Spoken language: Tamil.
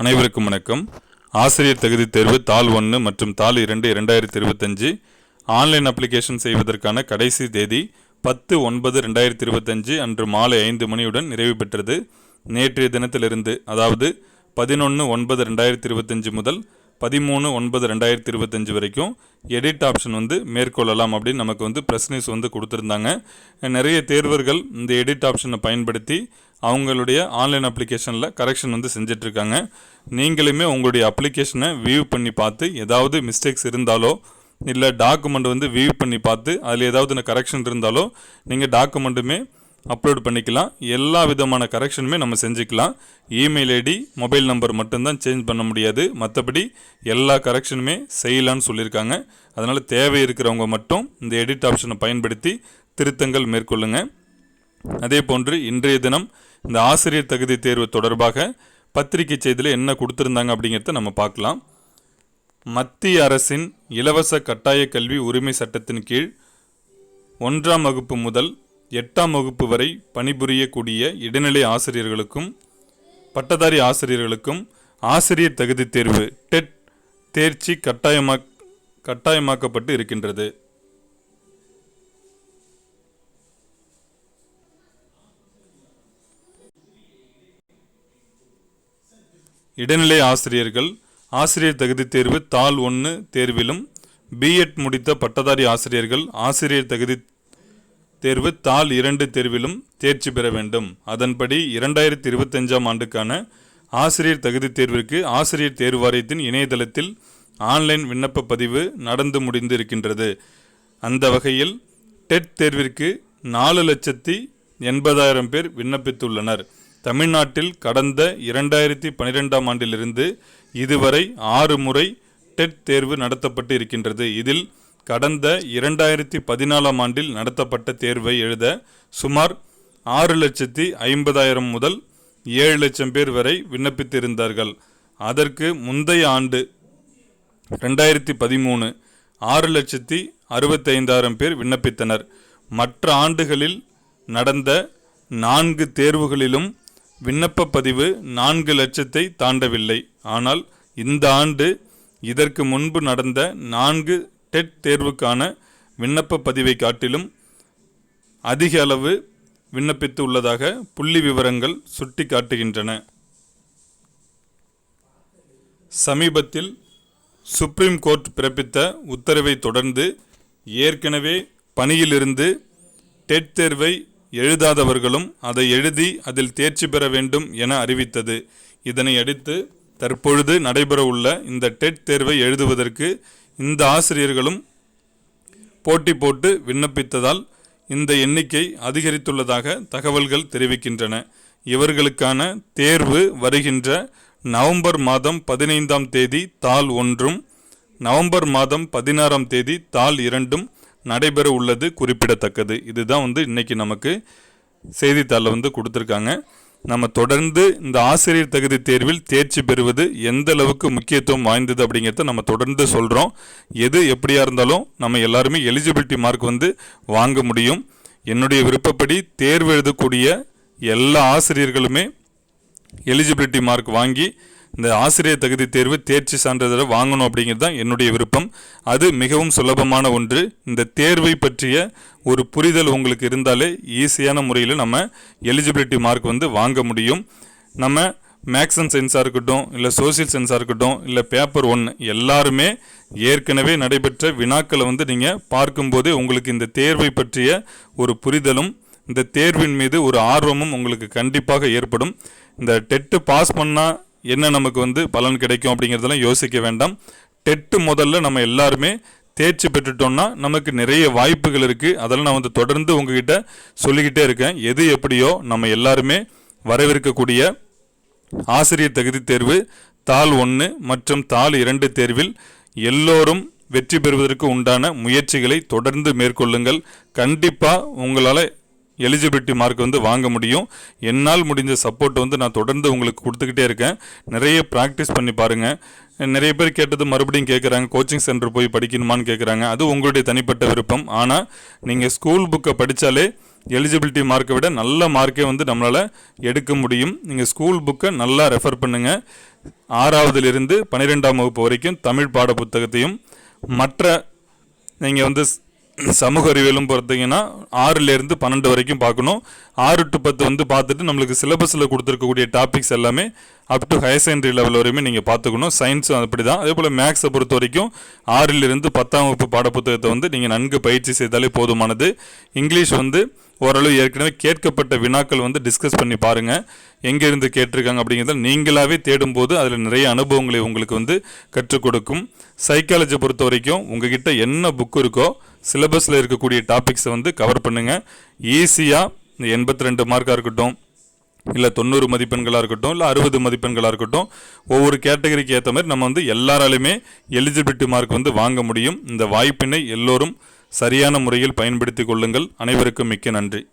அனைவருக்கும் வணக்கம். ஆசிரியர் தகுதி தேர்வு தாள் ஒன்று மற்றும் தாள் இரண்டு இரண்டாயிரத்தி இருபத்தஞ்சு ஆன்லைன் அப்ளிகேஷன் செய்வதற்கான கடைசி தேதி பத்து ஒன்பது ரெண்டாயிரத்தி இருபத்தஞ்சு அன்று மாலை ஐந்து மணியுடன் நிறைவு பெற்றது. நேற்றைய தினத்திலிருந்து அதாவது பதினொன்று ஒன்பது ரெண்டாயிரத்தி இருபத்தஞ்சு முதல் பதிமூணு ஒன்பது ரெண்டாயிரத்தி இருபத்தஞ்சு வரைக்கும் எடிட் ஆப்ஷன் வந்து மேற்கொள்ளலாம் அப்படின்னு நமக்கு வந்து ப்ரெஸ் நியூஸ் வந்து கொடுத்துருந்தாங்க. நிறைய தேர்வர்கள் இந்த எடிட் ஆப்ஷனை பயன்படுத்தி அவங்களுடைய ஆன்லைன் அப்ளிகேஷனில் கரெக்ஷன் வந்து செஞ்சிட்ருக்காங்க நீங்களுமே உங்களுடைய அப்ளிகேஷனை வியூ பண்ணி பார்த்து ஏதாவது மிஸ்டேக்ஸ் இருந்தாலோ இல்லை டாக்குமெண்ட் வந்து வியூ பண்ணி பார்த்து அதில் ஏதாவது கரெக்ஷன் இருந்தாலோ நீங்கள் டாக்குமெண்ட்டுமே அப்லோட் பண்ணிக்கலாம். எல்லா விதமான கரெக்ஷனுமே நம்ம செஞ்சுக்கலாம். இமெயில் ஐடி மொபைல் நம்பர் மட்டும்தான் சேஞ்ச் பண்ண முடியாது. மற்றபடி எல்லா கரெக்ஷனுமே செய்யலான்னு சொல்லியிருக்காங்க. அதனால் தேவை இருக்கிறவங்க மட்டும் இந்த எடிட் ஆப்ஷனை பயன்படுத்தி திருத்தங்கள் மேற்கொள்ளுங்கள் அதே போன்று இன்றைய தினம் இந்த ஆசிரியர் தகுதி தேர்வு தொடர்பாக பத்திரிகை செய்தியில் என்ன கொடுத்துருந்தாங்க அப்படிங்கிறத நம்ம பார்க்கலாம். மத்திய அரசின் இலவச கட்டாய கல்வி உரிமை சட்டத்தின் கீழ் ஒன்றாம் வகுப்பு முதல் எட்டாம் வகுப்பு வரை பணிபுரியக்கூடிய இடைநிலை ஆசிரியர்களுக்கும் பட்டதாரி ஆசிரியர்களுக்கும் ஆசிரியர் தகுதி தேர்வு டெட் தேர்ச்சி கட்டாயமா கட்டாயமாக்கப்பட்டு இருக்கின்றது. இடைநிலை ஆசிரியர்கள் ஆசிரியர் தகுதி தேர்வு தாள் ஒன்று தேர்விலும் பிஎட் முடித்த பட்டதாரி ஆசிரியர்கள் ஆசிரியர் தகுதி தேர்வு தாள் இரண்டு தேர்விலும் தேர்ச்சி பெற வேண்டும். அதன்படி இரண்டாயிரத்தி இருபத்தஞ்சாம் ஆண்டுக்கான ஆசிரியர் தகுதி தேர்விற்கு ஆசிரியர் தேர்வு வாரியத்தின் இணையதளத்தில் ஆன்லைன் விண்ணப்ப பதிவு நடந்து முடிந்து இருக்கின்றது அந்த வகையில் டெட் தேர்விற்கு நாலு லட்சத்தி எண்பதாயிரம் பேர் விண்ணப்பித்துள்ளனர். தமிழ்நாட்டில் கடந்த இரண்டாயிரத்தி பனிரெண்டாம் ஆண்டிலிருந்து இதுவரை ஆறு முறை டெட் தேர்வு நடத்தப்பட்டு இருக்கின்றது. இதில் கடந்த இரண்டாயிரத்தி பதினாலாம் ஆண்டில் நடத்தப்பட்ட தேர்வை எழுத சுமார் ஆறு லட்சத்தி ஐம்பதாயிரம் முதல் ஏழு லட்சம் பேர் வரை விண்ணப்பித்திருந்தார்கள். அதற்கு முந்தைய ஆண்டு ரெண்டாயிரத்தி பதிமூணு ஆறு லட்சத்தி அறுபத்தைந்தாயிரம் பேர் விண்ணப்பித்தனர். மற்ற ஆண்டுகளில் நடந்த நான்கு தேர்வுகளிலும் விண்ணப்ப பதிவு நான்கு லட்சத்தை தாண்டவில்லை. ஆனால் இந்த ஆண்டு இதற்கு முன்பு நடந்த நான்கு டெட் தேர்வுக்கான விண்ணப்ப பதிவை காட்டிலும் அதிக அளவு விண்ணப்பித்து உள்ளதாக புள்ளி விவரங்கள் சுட்டி காட்டுகின்றன சமீபத்தில் சுப்ரீம் கோர்ட் பிறப்பித்த உத்தரவை தொடர்ந்து ஏற்கனவே பணியிலிருந்து டெட் தேர்வை எழுதாதவர்களும் அதை எழுதி அதில் தேர்ச்சி பெற வேண்டும் என அறிவித்தது. இதனை அடுத்து தற்பொழுது நடைபெறவுள்ள இந்த டெட் தேர்வை எழுதுவதற்கு இந்த ஆசிரியர்களும் போட்டி போட்டு விண்ணப்பித்ததால் இந்த எண்ணிக்கை அதிகரித்துள்ளதாக தகவல்கள் தெரிவிக்கின்றன. இவர்களுக்கான தேர்வு வருகின்ற நவம்பர் மாதம் பதினைந்தாம் தேதி தாள் ஒன்றும் நவம்பர் மாதம் பதினாறாம் தேதி தாள் இரண்டும் நடைபெற உள்ளது குறிப்பிடத்தக்கது. இதுதான் வந்து இன்றைக்கி நமக்கு செய்தித்தாளில் வந்து கொடுத்துருக்காங்க. நம்ம தொடர்ந்து இந்த ஆசிரியர் தகுதி தேர்வில் தேர்ச்சி பெறுவது எந்த அளவுக்கு முக்கியத்துவம் வாய்ந்தது அப்படிங்கிறத நம்ம தொடர்ந்து சொல்கிறோம் எது எப்படியாக இருந்தாலும் நம்ம எல்லாருமே எலிஜிபிலிட்டி மார்க் வந்து வாங்க முடியும். என்னுடைய விருப்பப்படி தேர்வு எழுதக்கூடிய எல்லா ஆசிரியர்களுமே எலிஜிபிலிட்டி மார்க் வாங்கி இந்த ஆசிரியர் தகுதி தேர்வு தேர்ச்சி சான்றிதழை வாங்கணும் அப்படிங்கிறது தான் என்னுடைய விருப்பம். அது மிகவும் சுலபமான ஒன்று. இந்த தேர்வை பற்றிய ஒரு புரிதல் உங்களுக்கு இருந்தாலே ஈஸியான முறையில் நம்ம எலிஜிபிலிட்டி மார்க் வந்து வாங்க முடியும். நம்ம மேக்ஸ் அண்ட் சயின்ஸாக இருக்கட்டும் இல்லை சோசியல் சயின்ஸாக இருக்கட்டும் இல்லை பேப்பர் ஒன்று எல்லாருமே ஏற்கனவே நடைபெற்ற வினாக்களை வந்து நீங்கள் பார்க்கும்போதே உங்களுக்கு இந்த தேர்வை பற்றிய ஒரு புரிதலும் இந்த தேர்வின் மீது ஒரு ஆர்வமும் உங்களுக்கு கண்டிப்பாக ஏற்படும். இந்த டெட்டு பாஸ் பண்ணால் என்ன நமக்கு வந்து பலன் கிடைக்கும் அப்படிங்கிறதெல்லாம் யோசிக்க வேண்டாம். டெட்டு முதல்ல நம்ம எல்லாருமே தேர்ச்சி பெற்றுட்டோம்னா நமக்கு நிறைய வாய்ப்புகள் இருக்குது அதெல்லாம் நான் வந்து தொடர்ந்து உங்ககிட்ட சொல்லிக்கிட்டே இருக்கேன். எது எப்படியோ நம்ம எல்லாருமே வரவிருக்கக்கூடிய ஆசிரியர் தகுதி தேர்வு தாள் ஒன்று மற்றும் தாள் இரண்டு தேர்வில் எல்லோரும் வெற்றி பெறுவதற்கு உண்டான முயற்சிகளை தொடர்ந்து மேற்கொள்ளுங்கள். கண்டிப்பாக உங்களால் எலிஜிபிலிட்டி மார்க் வந்து வாங்க முடியும். என்னால் முடிஞ்ச சப்போர்ட் வந்து நான் தொடர்ந்து உங்களுக்கு கொடுத்துக்கிட்டே இருக்கேன். நிறைய ப்ராக்டிஸ் பண்ணி பாருங்கள் நிறைய பேர் கேட்டது மறுபடியும் கேட்குறாங்க கோச்சிங் சென்டர் போய் படிக்கணுமான்னு கேட்குறாங்க அது உங்களுடைய தனிப்பட்ட விருப்பம். ஆனால் நீங்கள் ஸ்கூல் புக்கை படித்தாலே எலிஜிபிலிட்டி மார்க்கை விட நல்ல மார்க்கே வந்து நம்மளால் எடுக்க முடியும். நீங்கள் ஸ்கூல் புக்கை நல்லா ரெஃபர் பண்ணுங்கள் ஆறாவதுலேருந்து பன்னிரெண்டாம் வகுப்பு வரைக்கும் தமிழ் பாட புத்தகத்தையும் மற்ற நீங்கள் வந்து ஸ்- சமூக அறிவியலும் பார்த்தீங்கன்னா ஆறுலேருந்து பன்னெண்டு வரைக்கும் பார்க்கணும். ஆறு டு பத்து வந்து பார்த்துட்டு நம்மளுக்கு சிலபஸில் கொடுத்துருக்கக்கூடிய டாபிக்ஸ் எல்லாமே up to higher secondary level வரையுமே நீங்கள் பார்த்துக்கணும். சயின்ஸும் அப்படி தான் அதே போல் மேக்ஸை பொறுத்த வரைக்கும் ஆறிலிருந்து பத்தாம் வகுப்பு பாடப்புத்தகத்தை வந்து நீங்கள் நன்கு பயிற்சி செய்தாலே போதுமானது. இங்கிலீஷ் வந்து ஓரளவு ஏற்கனவே கேட்கப்பட்ட வினாக்கள் வந்து டிஸ்கஸ் பண்ணி பாருங்கள் எங்கேருந்து கேட்டிருக்காங்க அப்படிங்கிறத நீங்களாகவே தேடும்போது அதில் நிறைய அனுபவங்களை உங்களுக்கு வந்து கற்றுக் கொடுக்கும். சைக்காலஜி பொறுத்த வரைக்கும் உங்ககிட்ட என்ன புக் இருக்கோ சிலபஸில் இருக்கக்கூடிய டாபிக்ஸை வந்து கவர் பண்ணுங்கள் ஈஸியாக இந்த எண்பத்தி ரெண்டு மார்க்காக இருக்கட்டும். இல்லை தொண்ணூறு மதிப்பெண்களாக இருக்கட்டும் இல்லை அறுபது மதிப்பெண்களாக இருக்கட்டும் ஒவ்வொரு கேட்டகரிக்கு ஏற்ற மாதிரி நம்ம வந்து எல்லாராலையுமே எலிஜிபிலிட்டி மார்க் வந்து வாங்க முடியும். இந்த வாய்ப்பினை எல்லோரும் சரியான முறையில் பயன்படுத்தி கொள்ளுங்கள். அனைவருக்கும் மிக்க நன்றி.